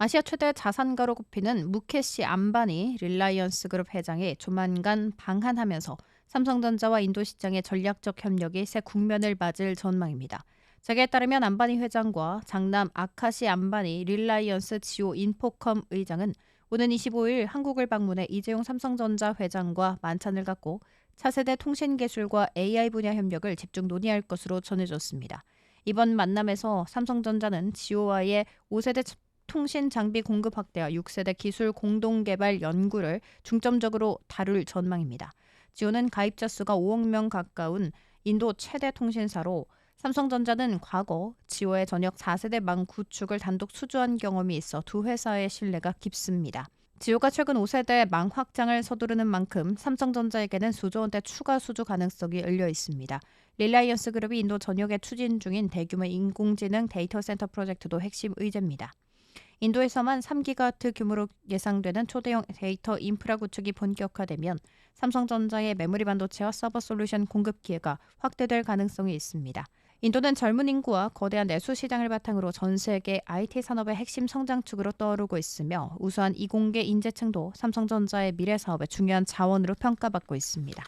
아시아 최대 자산가로 꼽히는 무케시 안바니 릴라이언스 그룹 회장이 조만간 방한하면서 삼성전자와 인도 시장의 전략적 협력이 새 국면을 맞을 전망입니다. 자기에 따르면 안바니 회장과 장남 아카시 안바니 릴라이언스 지오 인포컴 의장은 오는 25일 한국을 방문해 이재용 삼성전자 회장과 만찬을 갖고 차세대 통신 기술과 AI 분야 협력을 집중 논의할 것으로 전해졌습니다. 이번 만남에서 삼성전자는 지오와의 5세대 통신 장비 공급 확대와 6세대 기술 공동 개발 연구를 중점적으로 다룰 전망입니다. 지오는 가입자 수가 5억 명 가까운 인도 최대 통신사로 삼성전자는 과거 지오의 전역 4세대 망 구축을 단독 수주한 경험이 있어 두 회사의 신뢰가 깊습니다. 지오가 최근 5세대 망 확장을 서두르는 만큼 삼성전자에게는 수조 원대 추가 수주 가능성이 열려 있습니다. 릴라이언스 그룹이 인도 전역에 추진 중인 대규모 인공지능 데이터 센터 프로젝트도 핵심 의제입니다. 인도에서만 3기가와트 규모로 예상되는 초대형 데이터 인프라 구축이 본격화되면 삼성전자의 메모리 반도체와 서버 솔루션 공급 기회가 확대될 가능성이 있습니다. 인도는 젊은 인구와 거대한 내수 시장을 바탕으로 전 세계 IT 산업의 핵심 성장축으로 떠오르고 있으며 우수한 이공계 인재층도 삼성전자의 미래 사업의 중요한 자원으로 평가받고 있습니다.